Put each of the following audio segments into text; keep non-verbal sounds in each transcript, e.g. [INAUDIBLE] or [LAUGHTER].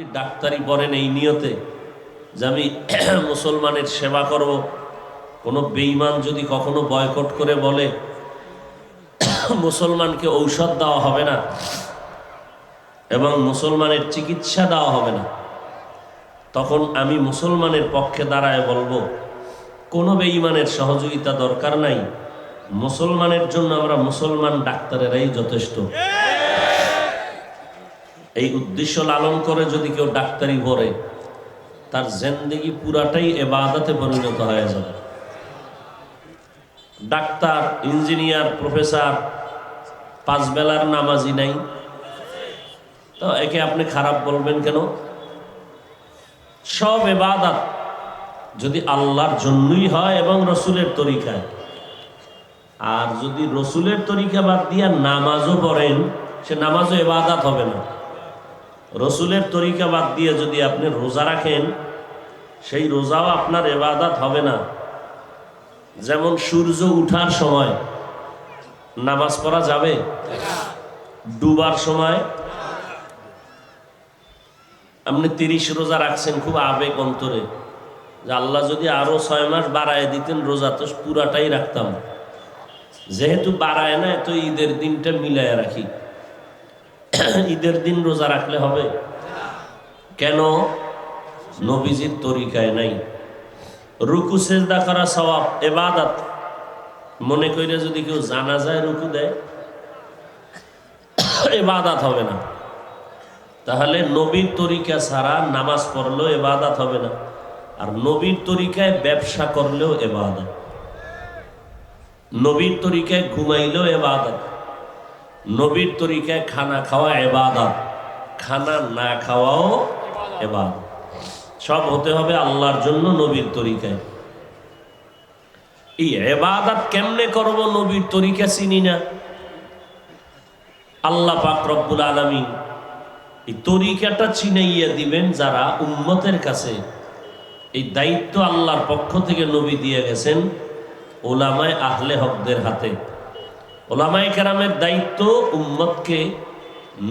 যদি ডাক্তারি পড়েন এই নিয়তে? যে আমি [CLEARS THROAT] মুসলমানের সেবা করব। কোনো বেঈমান যদি কখনো বয়কট করে বলে, [CLEARS THROAT] মুসলমানকে ঔষধ দেওয়া হবে না এবং মুসলমানের চিকিৎসা দেওয়া হবে না, তখন আমি মুসলমানের পক্ষে দাঁড়ায় বলব, কোনো বেঈমানের সহযোগিতা দরকার নাই। মুসলমানের জন্য আমরা মুসলমান ডাক্তারেরাই যথেষ্ট। এই উদ্দেশ্য লালন করে যদি কেউ ডাক্তারি পড়ে তার জেন্দেগি পুরাটাই এবাদাতে পরিণত হয়ে যাবে। ডাক্তার, ইঞ্জিনিয়ার, প্রফেসর, পাঁচ বেলার নামাজি নাই। তো একে আপনি খারাপ বলবেন কেন? সব এবাদাত যদি আল্লাহর জন্যই হয় এবং রসুলের তরিকায়। আর যদি রসুলের তরিকা বাদ দিয়া নামাজও পড়েন, সে নামাজও এবাদাত হবে না। রসুলের তরিকা বাদ দিয়ে যদি আপনি রোজা রাখেন, সেই রোজাও আপনার এবাদাত হবে না। যেমন সূর্য উঠার সময় নামাজ পড়া যাবে, ডুবার সময় আপনি তিরিশ রোজা রাখছেন খুব আবেগ অন্তরে, যে আল্লাহ যদি আরও ছয় মাস বাড়ায় দিতেন রোজা, তো পুরাটাই রাখতাম। যেহেতু বাড়ায় না তো ঈদের দিনটা মিলায় রাখি। ঈদের দিন রোজা রাখলে হবে? কেন? নবীজির তরিকায় নাই। রুকু, সেজদা করা সবাব এবাদাত মনে কইরে যদি কেউ জানা যায় রুকু দেয় এবাদাত হবে না। তাহলে নবীর তরিকা ছাড়া নামাজ পড়লেও এবাদাত হবে না। আর নবীর তরিকায় ব্যবসা করলেও এবাদত নবীর তরিকায় ঘুমাইলেও এবাদত নবীর তরিকায় খানা খাওয়া এবাদত। খানা না খাওয়াও এবাদত। সব হতে হবে আল্লাহর জন্য নবীর তরিকায়। এই এবাদত কেমনে করব নবীর তরিকা চিনি না। আল্লাহ পাক রব্বুল আলমী এই তরিকাটা চিনাইয়া দিবেন যারা উম্মতের কাছে। এই দায়িত্ব আল্লাহর পক্ষ থেকে নবী দিয়ে গেছেন ওলামায় আহলে হকদের হাতে। ওলামায় কেরামের দায়িত্ব উম্মতকে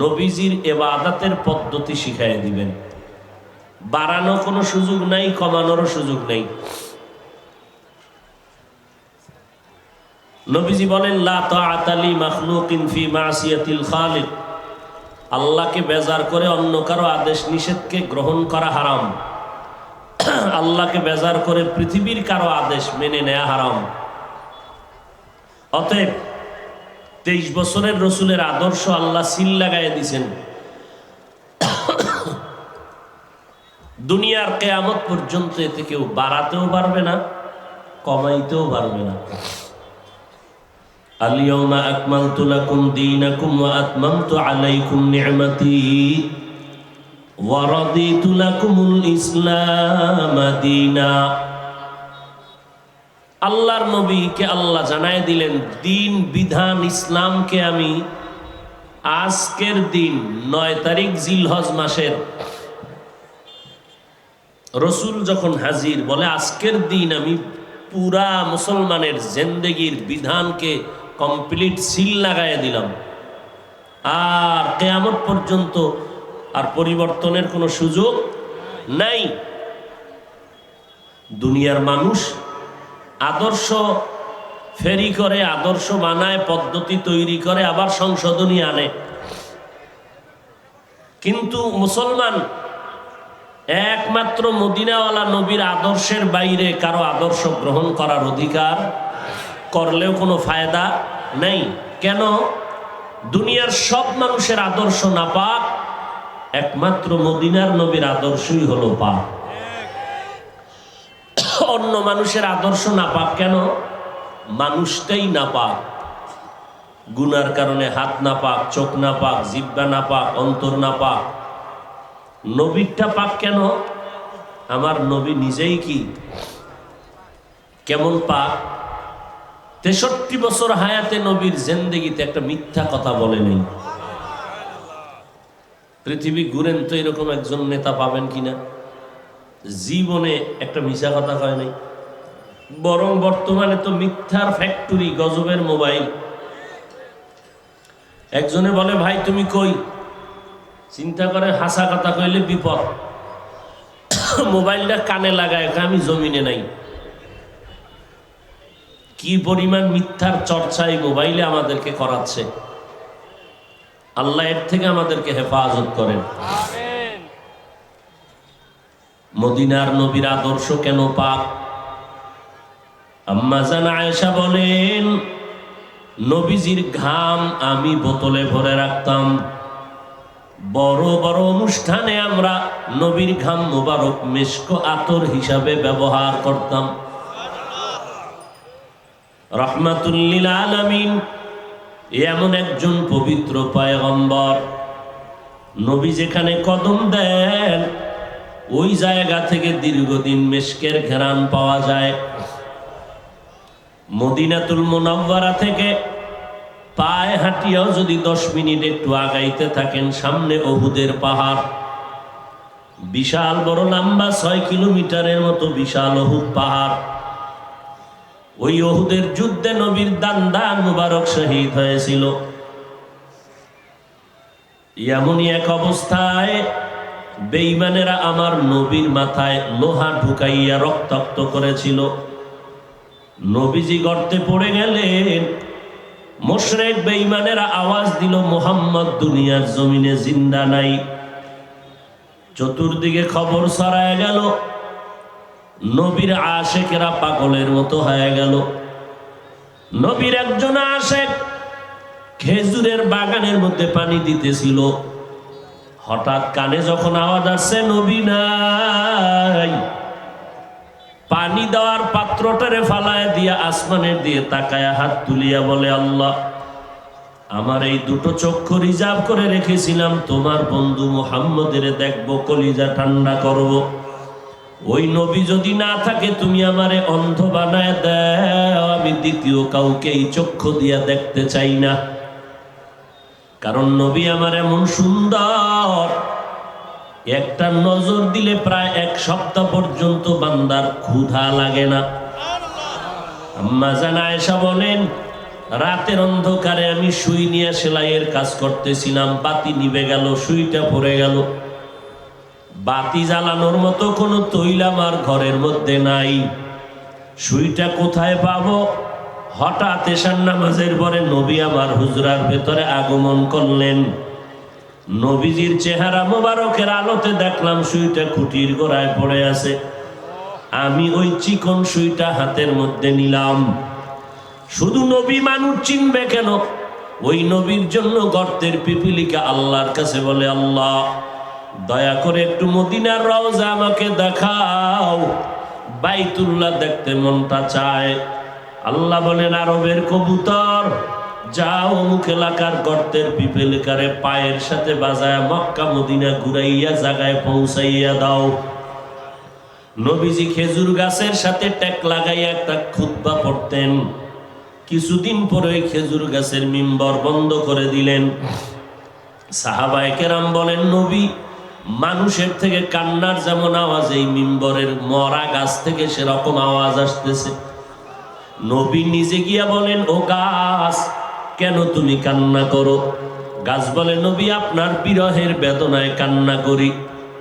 নবীজির এবাদাতের পদ্ধতি শিখাই দিবেন। বাড়ানো কোনো সুযোগ নাই, কমানোরও সুযোগ নেই। নবীজি বলেন, লা তাআতালি মাখলুকিন ফি মাসিয়াতিল খালিক। আল্লাহকে বেজার করে অন্য কারও আদেশ নিষেধকে গ্রহণ করা হারাম। আল্লাহকে বেজার করে পৃথিবীর কারও আদেশ মেনে নেয়া হারাম। অতএব তেইশ বছরের রসুলের আদর্শ আল্লাহ সিল লাগাই দিছেন দুনিয়ার কেয়ামত পর্যন্ত এতে কেউ বাড়াতেও পারবে না কমাইতেও পারবে না اليوم أكملت لكم دينكم وأتممت عليكم نعمتي ورضيت لكم الإسلام دينا আল্লাহর নবীকে আল্লাহ জানায় দিলেন, দিন, বিধান, ইসলামকে আমি আজকের দিন, নয় তারিখ জিলহজ মাসের। রসুল যখন হাজির বলে, আজকের দিন আমি পুরা মুসলমানের জেন্দেগির বিধানকে কমপ্লিট সিল লাগাই দিলাম। আর কেয়ামত পর্যন্ত আর পরিবর্তনের কোনো সুযোগ নাই। দুনিয়ার মানুষ আদর্শ ফেরি করে, আদর্শ বানায়, পদ্ধতি তৈরি করে, আবার সংশোধনী আনে। কিন্তু মুসলমান একমাত্র মদিনাওয়ালা নবীর আদর্শের বাইরে কারও আদর্শ গ্রহণ করার অধিকার করলেও কোনো ফায়দা নেই। কেন? দুনিয়ার সব মানুষের আদর্শ না পাক একমাত্র মদিনার নবীর আদর্শই হলো পাক। অন্য মানুষের আদর্শ না পাক কেন? মানুষটাই না পাক গুনার কারণে হাত না পাক, চোখ না পাক, জিব্বা না পাক, অন্তর না পাক। নবীরটা পাক কেন? আমার নবী নিজেই কি? কেমন পাক তেষট্টি বছর হায়াতে নবীর জেন্দেগিতে একটা মিথ্যা কথা বলে নেই। পৃথিবী ঘুরেন তো এরকম একজন নেতা পাবেন কিনা? জীবনে একটা মিশা কথা হয় নাই। বরং বর্তমানে তো মিথ্যার ফ্যাক্টরি গজবের মোবাইল একজনে বলে, ভাই, তুমি কই? চিন্তা করে, হাসা কথা কইলে বিপদ। মোবাইলটা কানে লাগায় আমি জমিনে নাই। কি পরিমাণ মিথ্যার চর্চা এই মোবাইলে আমাদেরকে করাচ্ছে। আল্লাহ এর থেকে আমাদেরকে হেফাজত করেন। মদিনার নবীর আদর্শ কেন পাক আম্মা আয়েশা বলেন, নবীজির ঘাম আমি বোতলে ভরে রাখতাম। বড় বড় অনুষ্ঠানে আমরা নবীর ঘাম মোবারক মেশক আতর হিসাবে ব্যবহার করতাম। রহমাতুল্লিল আলামিন এমন একজন পবিত্র পয়গম্বর। নবী যেখানে কদম দেন ওই জায়গা থেকে দীর্ঘদিন মেশকের ঘেরান পাওয়া যায়। মদিনাতুল মুনাওয়ারা থেকে পায়ে হাঁটিয়াও যদি দশ মিনিট একটু আগাইতে থাকেন, সামনে অহুদের পাহাড়। বিশাল বড় লম্বা ছয় কিলোমিটারের মতো বিশাল অহুদ পাহাড়। ওই অহুদের যুদ্ধে নবীর দান দান মুবারক শহীদ হয়েছিল। এমনই এক অবস্থায় বেইমানেরা আমার নবীর মাথায় লোহা ঢুকাইয়া রক্তাক্ত করেছিল। নবীজি গর্তে পড়ে গেলেন। মোশরেক বেইমানেরা আওয়াজ দিল, মোহাম্মদ দুনিয়ার জমিনে জিন্দা নাই। চতুর্দিকে খবর ছড়ায় গেল, নবীর আশেকেরা পাগলের মতো হয়ে গেল। নবীর একজন আশেক খেজুরের বাগানের মধ্যে পানি দিতেছিল। হঠাৎ কানে যখন আওয়াজ আসছে, নবী নাই। পানি দেওয়ার পাত্রটারে ফালায় দিয়া আসমানের দিয়ে তাকায়া হাত তুলিয়া বলে, আল্লাহ, আমার এই দুটো চক্ষু রিজার্ভ করে রেখেছিলাম। তোমার বন্ধু মোহাম্মদের দেখব, কলিজা ঠান্ডা করব। ওই নবী যদি না থাকে, তুমি আমারে অন্ধ বানায় দাও। আমি দ্বিতীয় কাউকে এই চক্ষু দিয়া দেখতে চাই না। কারণ নবী আমার এমন সুন্দর। একটা নজর দিলে প্রায় এক সপ্তাহ পর্যন্ত বান্দার ক্ষুধা লাগে না। আম্মা জানা এসা বলেন, রাতের অন্ধকারে আমি সুই নিয়ে সেলাইয়ের কাজ করতেছিলাম, বাতি নিভে গেল, সুইটা পড়ে গেল। বাতি জ্বালানোর মতো কোনো তৈল আমার ঘরের মধ্যে নাই। সুইটা কোথায় পাবো? হঠাৎ এসার নামাজের পরে নবী আমার হুজরার ভেতরে আগমন করলেন। নবীজির চেহারা মোবারকের আলোতে দেখলাম সুইটা খুঁটির গোড়ায় পড়ে আছে। আমি ওই চিকন সুইটা হাতের মধ্যে নিলাম। শুধু নবী মানুষ চিনবে কেন? ওই নবীর জন্য গর্তের পিপিলিকা আল্লাহর কাছে বলে, আল্লাহ, দয়া করে একটু মদিনার রওজা আমাকে দেখাও। বাইতুল্লাহ দেখতে মনটা চায়। আল্লাহ বলেন আরবের কবুতর? যাও অমুক এলাকার গর্তের পিপেলিকারে পায়ের সাথে বাজায় মক্কা, মদিনা ঘুরাইয়া জায়গায় পৌঁছাইয়া দাও। নবীজি খেজুর গাছের সাথে ট্যাক লাগাইয়া একটা খুতবা পড়তেন। কিছুদিন পরে খেজুর গাছের মিম্বর বন্ধ করে দিলেন। সাহাবায়ে কেরাম বলেন, নবী, মানুষের থেকে কান্নার যেমন আওয়াজ, এই মিম্বরের মরা গাছ থেকে সেরকম আওয়াজ আসতেছে। নবী নিজে গিয়া বলেন, ও গাছ, কেন তুমি কান্না করো? গাছ বলে, নবী, আপনার বিরহের বেদনায় কান্না করি।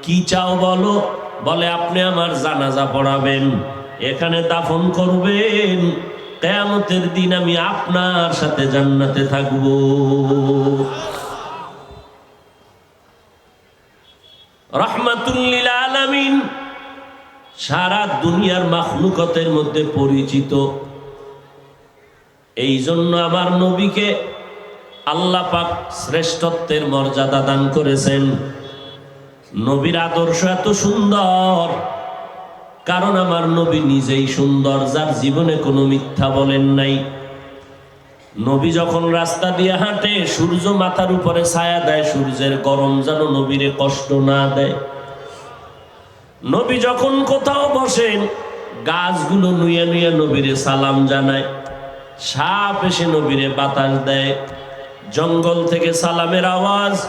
কি চাও বলো? বলে, আপনি আমার জানাজা পড়াবেন, এখানে দাফন করবেন, কেয়ামতের দিন আমি আপনার সাথে জান্নাতে থাকব। রহমাতুল্লিল আলামিন সারা দুনিয়ার মাখলুকতের মধ্যে পরিচিত। এই জন্য আমার নবীকে আল্লাহ পাক শ্রেষ্ঠত্বের মর্যাদা দান করেছেন। নবীর আদর্শ এত সুন্দর। কারণ আমার নবী নিজেই সুন্দর, যার জীবনে কোনো মিথ্যা বলেন নাই। নবী যখন রাস্তা দিয়ে হাঁটে, সূর্য মাথার উপরে ছায়া দেয়, সূর্যের গরম যেন নবীরে কষ্ট না দেয়। নবী যখন কোথাও বসেন, গাছগুলো নুয়ে নুয়ে নবীরে সালাম জানায়। সাপ এসে নবীরে বাতাস দেয়। জঙ্গল থেকে সালামের আওয়াজ।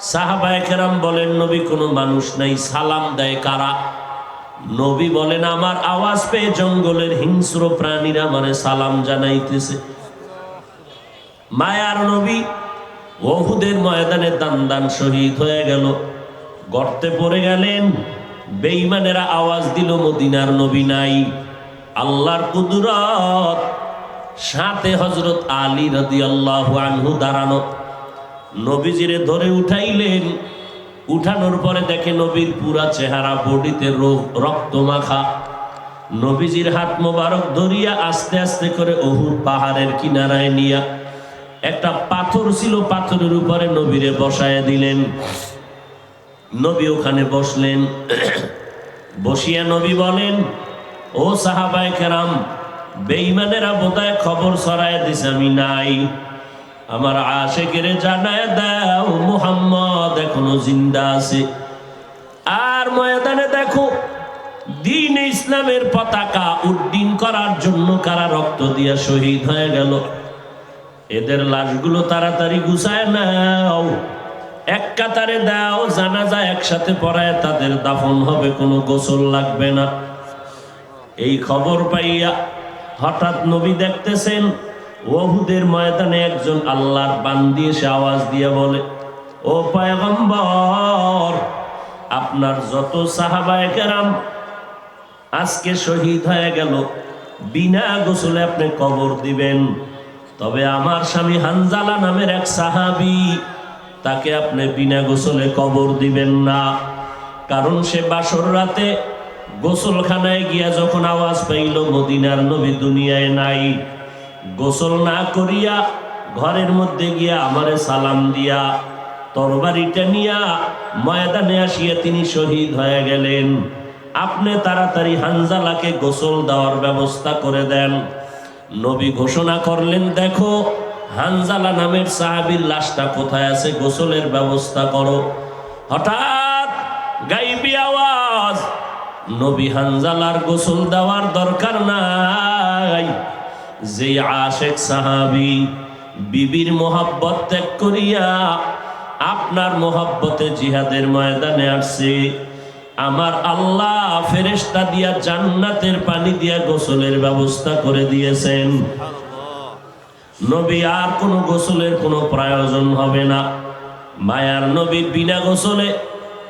সাহাবায়ে কেরাম বলেন, নবী, কোনো মানুষ নাই, সালাম দেয় কারা? নবী বলেন, আমার আওয়াজ পেয়ে জঙ্গলের হিংস্র প্রাণীরা মানে সালাম জানাইতেছে। মায়ার নবী ওহুদের ময়দানে দান দান শহীদ হয়ে গেল। গর্তে পড়ে গেলেন। বেঈমানেরা আওয়াজ দিল, মদিনার নবী নাই। আল্লাহর কুদরত সাথে হজরত আলী রদি আল্লাহ আনহু দাঁড়ানো। নবীজিরে ধরে উঠাইলেন। উঠানোর পরে দেখে নবীর পুরা চেহারা বডিতে রক্ত মাখা নবীজির হাত মোবারক ধরিয়া আস্তে আস্তে করে অহুর পাহাড়ের কিনারায় নিয়া একটা পাথর ছিল, পাথরের উপরে নবীরে বসায় দিলেন। নবী ওখানে বসলেন। বসিয়া নবী বলেন, ও সাহাবায় কেরাম বেইমানেরা বোধহয় খবর ছড়ায় দিছে, আমি নাই। আমার আশেকেরে জানায় দাও, মুহাম্মদ এখনও জিন্দা আছে। আর ময়দানে দেখো, দিন ইসলামের পতাকা উড্ডীন করার জন্য কারা রক্ত দিয়া শহীদ হয়ে গেল? এদের লাশগুলো তাড়াতাড়ি গুছায় নাও। এক কাতারে দাও, জানাজা একসাথে পড়ায় তাদের দাফন হবে, কোনো গোসল লাগবে না। এই খবর পাইয়া হঠাৎ নবী দেখতেছেন ওহুদের ময়দানে একজন আল্লাহর বান দিয়ে সে আওয়াজ দিয়ে বলে, ও পয়গম্বর, আপনার যত সাহাবায় কেরাম আজকে শহীদ হয়ে গেল, বিনা গোসলে আপনি কবর দিবেন। তবে আমার স্বামী হানজালা নামের এক সাহাবি, তাকে আপনি বিনা গোসলে কবর দিবেন না। কারণ সে বাসর রাতে গোসলখানায় গিয়া যখন আওয়াজ পাইল, মদিনার নবী দুনিয়ায় নাই। গোসল না করিয়া ঘরের মধ্যে গিয়া আমারে সালাম দিয়া তরবারিটা নিয়া ময়দানে আসিয়া তিনি শহীদ হয়ে গেলেন। আপনি তাড়াতাড়ি হানজালাকে গোসল দেওয়ার ব্যবস্থা করে দেন। নবী ঘোষণা করলেন, দেখো, হানজালা নামের সাহাবীর লাশটা কোথায় আছে? গোসলের ব্যবস্থা করো। হঠাৎ গাইবি আওয়াজ নবী হানজালার গোসল দেওয়ার দরকার নাই। যে আশেক সাহাবি বিবির মোহাব্বত ত্যাগ করিয়া আপনার মোহাব্বতে জিহাদের ময়দানে আসছে, আমার আল্লাহ ফেরেস্তা দিয়া জান্নাতের পানি দিয়া গোসলের ব্যবস্থা করে দিয়েছেন। নবী আর কোনো গোসলের কোনো প্রয়োজন হবে না। মায়ার নবী বিনা গোসলে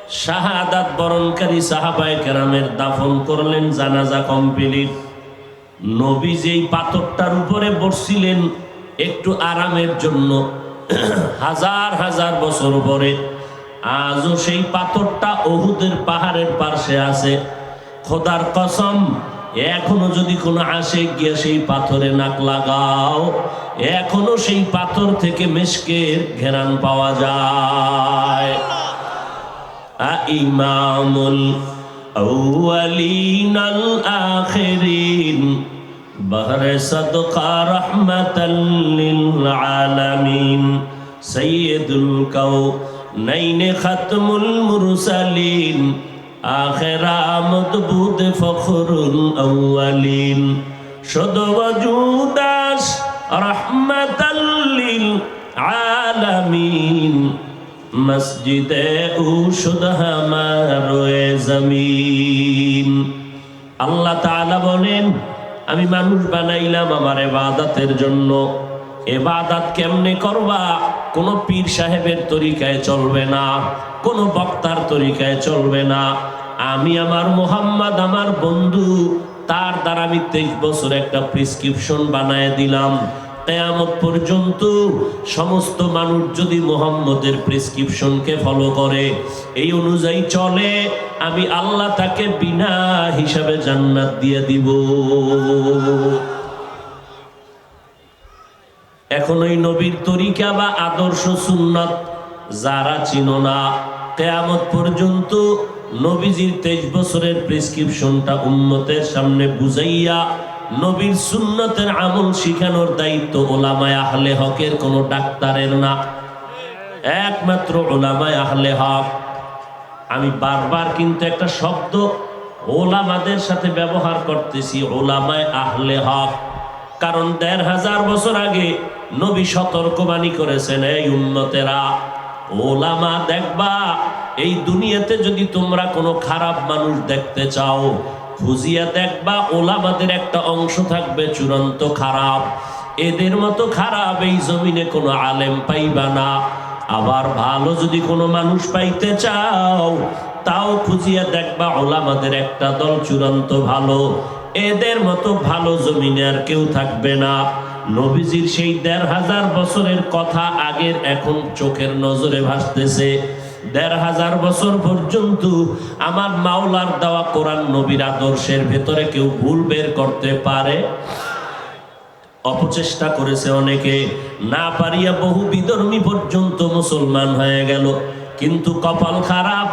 শাহাদাত বরণকারী সাহাবায় কেরামের দাফন করলেন, জানাজা কমপ্লিট। নবী যেই পাথরটার উপরে বসছিলেন, একটু আরামের জন্য। হাজার হাজার বছর পরে আজও সেই পাথরটা অহুদের পাহাড়ের পাশে আছে। খোদার কসম, এখনও যদি কোনো আসে গিয়ে সেই পাথরে নাক লাগাও, এখনও সেই পাথর থেকে মেশকের ঘেরান পাওয়া যায়। ইমামুল أولين الآخرين بهر صدقة رحمة للعالمين سيد الكونين ختم المرسلين آخر آمد بود فخر الأولين شد وجوداش رحمة للعالمين মসজিদে আল্লাহ তাআলা বলেন, আমি মানুষ বানাইলাম আমার এবাদাতের জন্য। এবাদাত কেমনে করবা? কোনো পীর সাহেবের তরিকায় চলবে না, কোনো বক্তার তরিকায় চলবে না। আমি আমার মোহাম্মদ, আমার বন্ধু, তার দ্বারা আমি তেইশ বছর একটা প্রেসক্রিপশন বানায় দিলাম। কেয়ামত পর্যন্ত সমস্ত মানুষ যদি মোহাম্মদের প্রেসক্রিপশনকে ফলো করে, এই অনুযায়ী চলে, আমি আল্লাহ তাকে বিনা হিসাবে জান্নাত দিয়ে দিব। এখন ওই নবীর তরিকা বা আদর্শ সুন্নত যারা চিনো না, কেয়ামত পর্যন্ত নবীজির তেইশ বছরের প্রেসক্রিপশনটা উন্নতের সামনে বুঝাইয়া নবীর সুন্নতের আমল শিখানোর দায়িত্ব ওলামায় আহলে হকের, কোনো ডাক্তারের না। একমাত্র ওলামায় আহলে হক। আমি বারবার কিন্তু একটা শব্দ ওলামাদের সাথে ব্যবহার করতেছি, ওলামায় আহলে হক। কারণ দেড় হাজার বছর আগে নবী সতর্কবাণী করেছেন, এই উন্নতেরা ওলামা দেখবা, এই দুনিয়াতে যদি তোমরা কোনো খারাপ মানুষ দেখতে চাও খুঁজিয়া দেখবা ওলামাদের একটা অংশ থাকবে চূড়ান্ত খারাপ। এদের মতো খারাপ এই জমিনে কোনো আলেম পাইবা না। আবার ভালো যদি কোনো মানুষ পাইতে চাও, তাও খুঁজিয়া দেখবা ওলামাদের একটা দল চূড়ান্ত ভালো। এদের মতো ভালো জমিনে আর কেউ থাকবে না। নবীজির সেই দেড় হাজার বছরের কথা আগের এখন চোখের নজরে ভাসতেছে। দেড় হাজার বছর পর্যন্ত আমার মাওলার দেওয়া কোরআন নবীর আদর্শের ভেতরে কেউ ভুল বের করতে পারে? অপচেষ্টা করেছে অনেকে। না পারিয়া বহু বিধর্মী পর্যন্ত মুসলমান হয়ে গেল। কিন্তু কপাল খারাপ।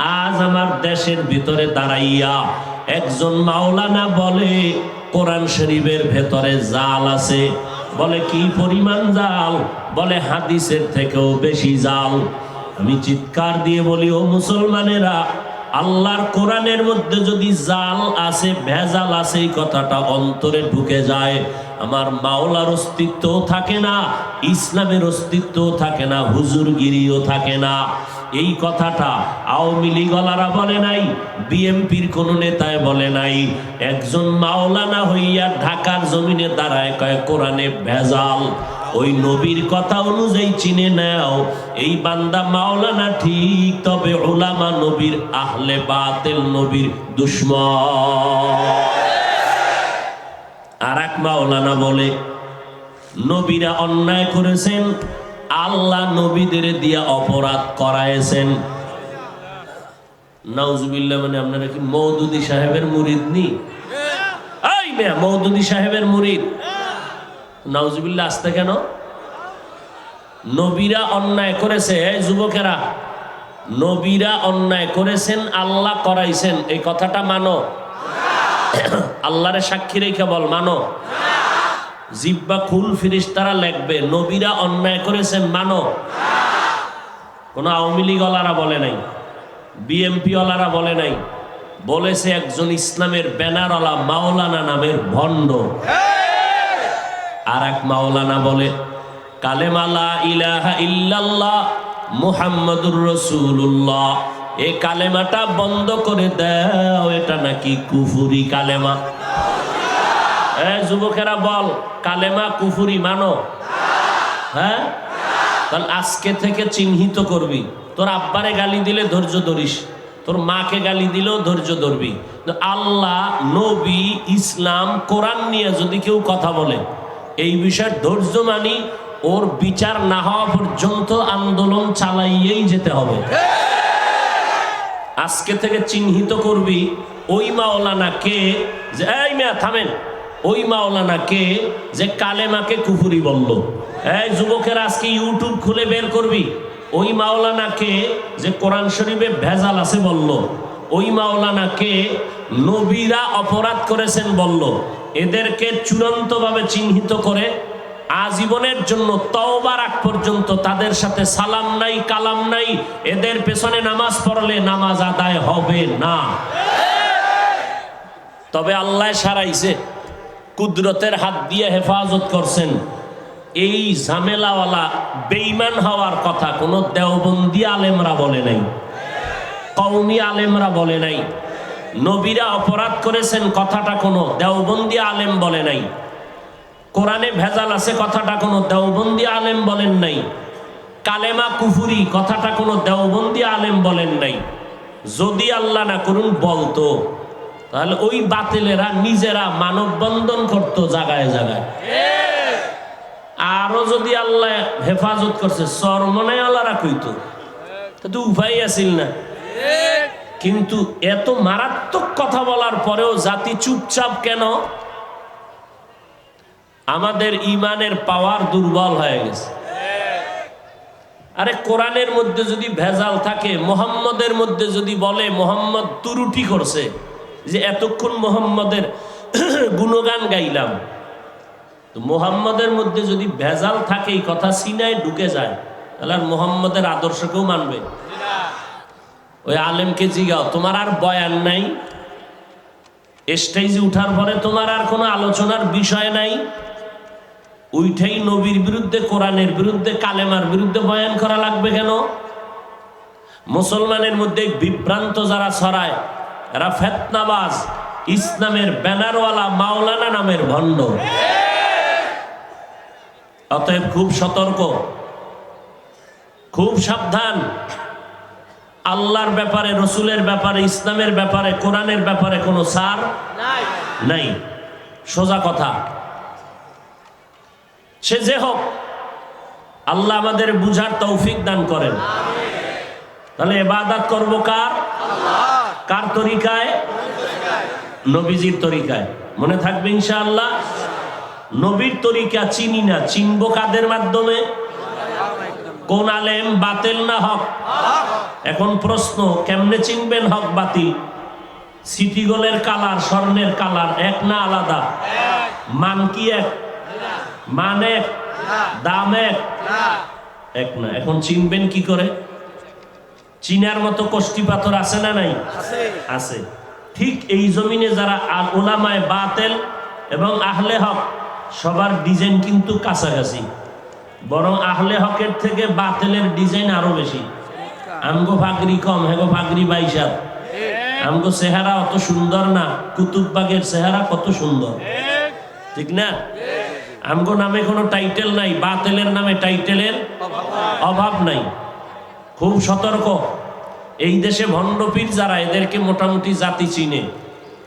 আজ আমার দেশের ভিতরে দাঁড়াইয়া একজন মাওলানা বলে, কোরআন শরীফের ভেতরে জাল আছে। বলে, কি পরিমাণ জাল? বলে, হাদিসের থেকেও বেশি জাল। আমি চিৎকার দিয়ে বলি, ও মুসলমানেরা, আল্লাহর কোরআনের মধ্যে যদি জাল আছে ভেজাল আছে এই কথাটা অন্তরে ঢুকে যায়। আমার মাওলার অস্তিত্ব থাকে না, ইসলামের অস্তিত্ব থাকে না, হুজুরগিরিও থাকে না। এই কথাটা আওয়ামী লীগলারা বলে নাই, বিএমপির কোনো নেতায় বলে নাই। একজন মাওলানা হইয়া ঢাকার জমিনে দাঁড়ায় কয়, কোরআনে ভেজাল। ওই নবীর কথা অনুযায়ী চিনে নাও। এই বান্দা মাওলানা ঠিক, তবে ওলামা নবীর, আহলে বাতেল নবীর দুশ্মন। আর এক মাওলানা বলে, নবীরা অন্যায় করেছেন, আল্লাহ নবীদের দিয়া অপরাধ করায়েছেন নাউজুবিল্লাহ মানে আপনারা কি মৌদুদি সাহেবের মুরিদ নি? মৌদুদি সাহেবের মুরিদ। নাউজুবিল্লাহ, আসতে কেন? নবীরা অন্যায় করেছে যুবকেরা। নবীরা অন্যায় করেছেন, আল্লাহ করাইছেন। এই কথাটা মানো। আল্লাহরে সাক্ষী রেখে বল, মানো। জিব্বা খুল ফিরিস তারা লেখবে, নবীরা অন্যায় করেছেন, মানো। কোন আওয়ামী লীগওয়ালারা বলে নাই, বিএমপি ওয়ালারা বলে নাই। বলেছে একজন ইসলামের ব্যানারওয়ালা মাওলানা নামের ভণ্ড। আর এক মাওলানা বলে কালেমালা ইলাহা ইল্লাল্লাহ মুহাম্মাদুর রসুল্লাহ এ কালেমাটা বন্ধ করে দাও, এটা নাকি কুফুরি কালেমা। এ যুবকেরা বল, কালেমা কুফুরি মানো? হ্যাঁ? তাহলে আজকে থেকে চিহ্নিত করবি। তোর আব্বারে গালি দিলে ধৈর্য ধরিস, তোর মাকে গালি দিলেও ধৈর্য ধরবি। আল্লাহ, নবী, ইসলাম, কোরআন নিয়ে যদি কেউ কথা বলে এই বিষয়ে ধৈর্য মানি, ওর বিচার না হওয়া পর্যন্ত আন্দোলন চালাইয়েই যেতে হবে। আজকে থেকে চিহ্নিত করবি, ওই মাওলানা কে যে, এই মেয়া, থামেন। ওই মাওলানা কে যে কালেমাকে কুফুরি বলল। এই যুবকের আজকে ইউটিউব খুলে বের করবি। ওই মাওলানা কে যে কোরআন শরীফে ভেজাল আছে বলল। ওই মাওলানা কে নবীরা অপরাধ করেছেন বলল, এদেরকে চূড়ান্তভাবে চিহ্নিত করে আজীবনের জন্য তওবার আগ পর্যন্ত তাদের সাথে সালাম নাই, কালাম নাই। এদের পেছনে নামাজ পড়লে নামাজ আদায় হবে না। তবে আল্লাহ সারাইছে, কুদরতের হাত দিয়ে হেফাজত করছেন। এই ঝামেলাওয়ালা বেইমান হওয়ার কথা কোনো দেওবন্দি আলেমরা বলে নাই কৌমি আলেমরা বলে নাই। নবীরা অপরাধ করেছেন, কথাটা কোনো দেওবন্দি আলেম বলে নাই। কোরআনে ভেজাল আছে, কথাটা কোনো দেওবন্দি আলেম বলেন নাই। কালেমা কুফুরি, কথাটা কোনো দেওবন্দি আলেম বলেন নাই। যদি আল্লাহ না করুন, বলতো। তাহলে ওই বাতিলেরা নিজেরা মানববন্ধন করতো জায়গায় জায়গায় আরও যদি আল্লাহ হেফাজত করছে চরমনে আল্লাহরা কইতো। তো উপায় আছিল না। কিন্তু এত মারাত্মক কথা বলার পরেও জাতি চুপচাপ কেন? আমাদের ইমানের পাওয়ার দুর্বল হয়ে গেছে। আরে কোরআনের মধ্যে যদি ভেজাল থাকে, মোহাম্মদের মধ্যে যদি বলে মোহাম্মদ তুরুটি করছে, যে এতক্ষণ মোহাম্মদের [CLEARS THROAT] গুণগান গাইলাম। তো মোহাম্মদের মধ্যে যদি ভেজাল থাকে, এই কথা সিনায় ঢুকে যায়, তাহলে আর মোহাম্মদের আদর্শকেও মানবে। ওই আলেমকে জিগাও। তোমার আর বয়ান নাই। স্টেজে উঠার পরে তোমার আর কোনো আলোচনার বিষয় নাই। উইঠেই নবীর বিরুদ্ধে, কোরআনের বিরুদ্ধে, কালেমার বিরুদ্ধে বয়ান করা লাগবে কেন? মুসলমানের মধ্যে বিভ্রান্ত যারা ছড়ায়, এরা ফেতনাবাজ। ইসলামের ব্যানারওয়ালা মাওলানা নামের ভণ্ড। অতএব খুব সতর্ক, খুব সাবধান। আল্লাহর ব্যাপারে রসুলের ব্যাপারে ইসলামের ব্যাপারে কোরআনের ব্যাপারে কোনো সার নাই। সোজা কথা। সে যে হোক আল্লাহ আমাদের বুঝার তৌফিক দান করেন। তাহলে এবাদাত করব কার? কার তরিকায়? নবীজির তরিকায়। মনে থাকবে ইনশাআল্লাহ? নবীর তরিকা চিনি না। চিনব কাদের মাধ্যমে? কোন আলেম বাতিল না হক? এখন প্রশ্ন, কেমনে চিনবেন হক বাতিল? সিটি গোলের কালার, স্বর্ণের কালার এক না আলাদা? মান কি এক? মান এক? দাম এক? এক না। এখন চিনবেন কি করে? চিনার মতো কষ্টি পাথর আছে না নাই? আছে। ঠিক এই জমিনে যারা ওলামায় বাতেল এবং আহলে হক, সবার ডিজাইন কিন্তু কাছাকাছি। বরং আহলে হকের থেকে বাতেলের ডিজাইন আরও বেশি। আমগো ফাগরি কম, হেগো ফাগরি বাইশাত আমগো চেহারা অত সুন্দর না কুতুববাগের চেহারা কত সুন্দর। ঠিক না? আমগো নামে কোনো টাইটেল নাই, বাতেলের নামে টাইটেলের অভাব নাই। খুব সতর্ক। এই দেশে ভণ্ডপীর যারা, এদেরকে মোটামুটি জাতি চিনে।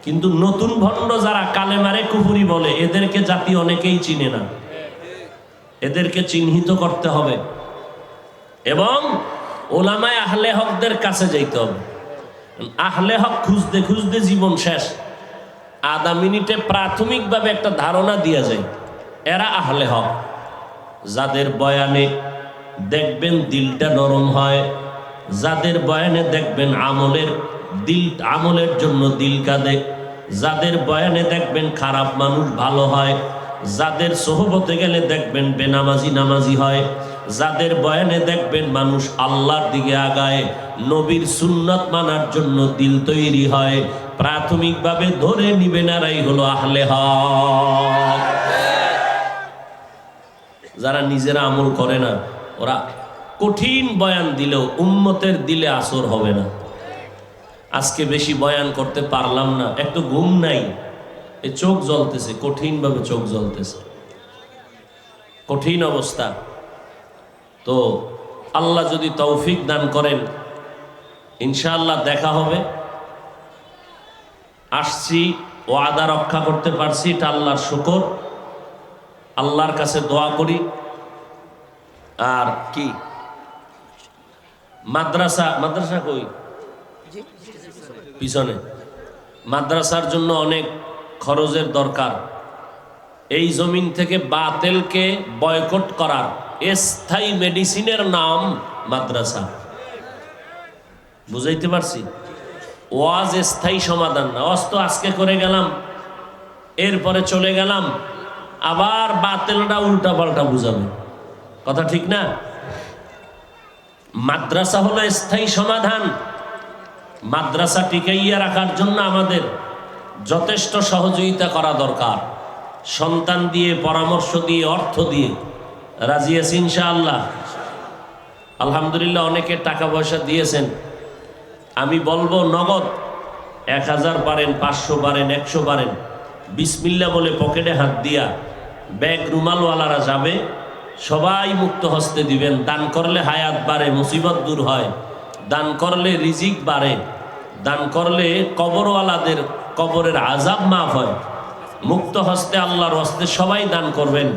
কিন্তু নতুন ভণ্ড যারা, কালেমারে কুপুরি বলে, এদেরকে জাতি অনেকেই চিনে না। এদেরকে চিহ্নিত করতে হবে। এবং ওলামায় আহলে হকদের কাছে যাইতে হবে। আহলে হক খুঁজতে খুঁজতে জীবন শেষ। আধা মিনিটে প্রাথমিকভাবে একটা ধারণা দিয়া যায়, এরা আহলে হক। যাদের বয়ানে দেখবেন দিলটা নরম হয়, যাদের বয়ানে দেখবেন আমলের দিল, আমলের জন্য দিল কাঁদে, যাদের বয়ানে দেখবেন খারাপ মানুষ ভালো হয় যাদের সোহবতে গেলে দেখবেন বেনামাজি নামাজি হয়, যাদের বয়ানে দেখবেন মানুষ আল্লাহর দিকে আগায়, নবীর সুন্নত মানার জন্য দিল তৈরি হয়, প্রাথমিকভাবে ধরে নিবেন আরাই হলো আহলে হক। যারা নিজেরা আমল করে না, ওরা কঠিন বয়ান দিলেও উম্মতের দিলে আসর হবে না। আজকে বেশি বয়ান করতে পারলাম না, একটু ঘুম নাই। এ চোখ জ্বলতেছে কঠিনভাবে চোখ জ্বলতেছে। কঠিন অবস্থা। তো আল্লাহ যদি তৌফিক দান করেন ইনশাআল্লাহ দেখা হবে। আসছি ও আদা রক্ষা করতে পারছি এটা আল্লাহর শুকর। আল্লাহর কাছে দোয়া করি। আর কি? মাদ্রাসা মাদ্রাসা কই? পিছনে। মাদ্রাসার জন্য অনেক খরচের দরকার। এই জমিন থেকে বাতেলকে বয়কট করার স্থায়ী মেডিসিনের নাম মাদ্রাসা। বুঝাইতে পারছি? ওয়াজ স্থায়ী সমাধান না। ওয়াজ তো আজকে করে গেলাম, এরপরে চলে গেলাম, আবার বাতেলটা উল্টা পাল্টা বুঝাবে। কথা ঠিক না? মাদ্রাসা হলো স্থায়ী সমাধান। মাদ্রাসা টিকাইয়া রাখার জন্য আমাদের যথেষ্ট সহযোগিতা করা দরকার। সন্তান দিয়ে, পরামর্শ দিয়ে, অর্থ দিয়ে। রাজি আছি ইনশাআল্লাহ। আলহামদুলিল্লাহ অনেকে টাকা পয়সা দিয়েছেন। আমি বলব নগদ এক হাজার পারেন পাঁচশো পারেন একশো পারেন বিসমিল্লা বলে পকেটে হাত দিয়া ব্যাগ রুমালওয়ালারা যাবে, সবাই মুক্ত হস্তে দিবেন। দান করলে হায়াত বাড়ে, মুসিবত দূর হয়। দান করলে রিজিক বাড়ে। দান করলে কবরওয়ালাদের কবরের আজাব মাফ হয়। মুক্ত হস্তে আল্লাহর হস্তে সবাই দান করবেন।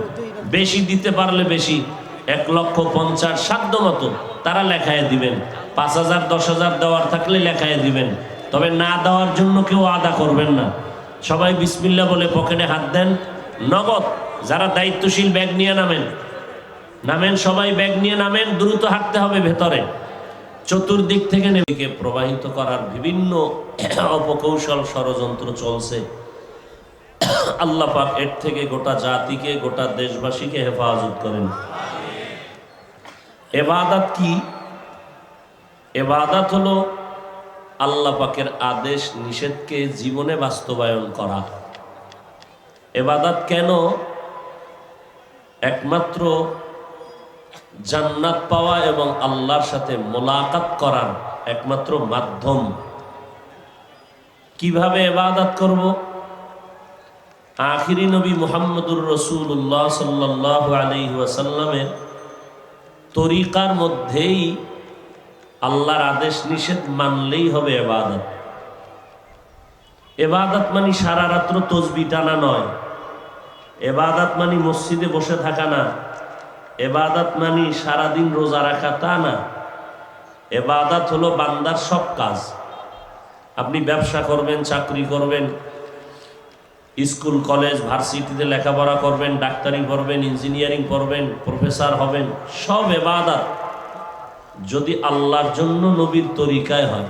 বেশি দিতে পারলে বেশি। এক লক্ষ পঞ্চাশ সাধ্য মতো তারা লেখায় দিবেন। পাঁচ হাজার, দশ হাজার দেওয়ার থাকলে লেখায় দিবেন। তবে না দেওয়ার জন্য কেউ আদা করবেন না। সবাই বিসমিল্লা বলে পকেটে হাত দেন। নগদ, যারা দায়িত্বশীল ব্যাগ নিয়ে নামেন। নামেন, সবাই ব্যাগ নিয়ে নামেন, দ্রুত হাঁটতে হবে ভেতরে। চতুর্দিক থেকে নেবিকে প্রবাহিত করার বিভিন্ন অপকৌশল ষড়যন্ত্র চলছে। আল্লাহ পাক এর থেকে গোটা জাতিকে, গোটা দেশবাসীকে হেফাজত করেন। এবাদাত কি? এবাদাত হলো আল্লাহ পাকের আদেশ নিষেধকে জীবনে বাস্তবায়ন করা। এবাদাত কেন? একমাত্র জান্নাত পাওয়া এবং আল্লাহর সাথে মোলাকাত করার একমাত্র মাধ্যম। কীভাবে এবাদাত করব? আখিরি নবী মুহাম্মদুর রসুল্লাহ সাল্লাহ আলহি ওয়াসাল্লামের তরিকার মধ্যেই আল্লাহর আদেশ নিষেধ মানলেই হবে এবাদত এবাদত মানে সারা রাত্র তসবি টানা নয়। এবাদত মানে মসজিদে বসে থাকা না। এবাদত মানি সারাদিন রোজা রাখা তা না। এবাদত হলো বান্দার সব কাজ। আপনি ব্যবসা করবেন, চাকরি করবেন, স্কুল, কলেজ, ভার্সিটিতে লেখাপড়া করবেন, ডাক্তারি পড়বেন, ইঞ্জিনিয়ারিং পড়বেন, প্রফেসর হবেন, সব এবাদত। যদি আল্লাহর জন্য নবীর তরিকায় হয়।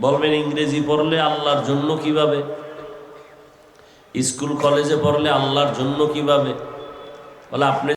বলবেন ইংরেজি পড়লে আল্লাহর জন্য কীভাবে? স্কুল, কলেজে পড়লে আল্লাহর জন্য কীভাবে? বলে আপনি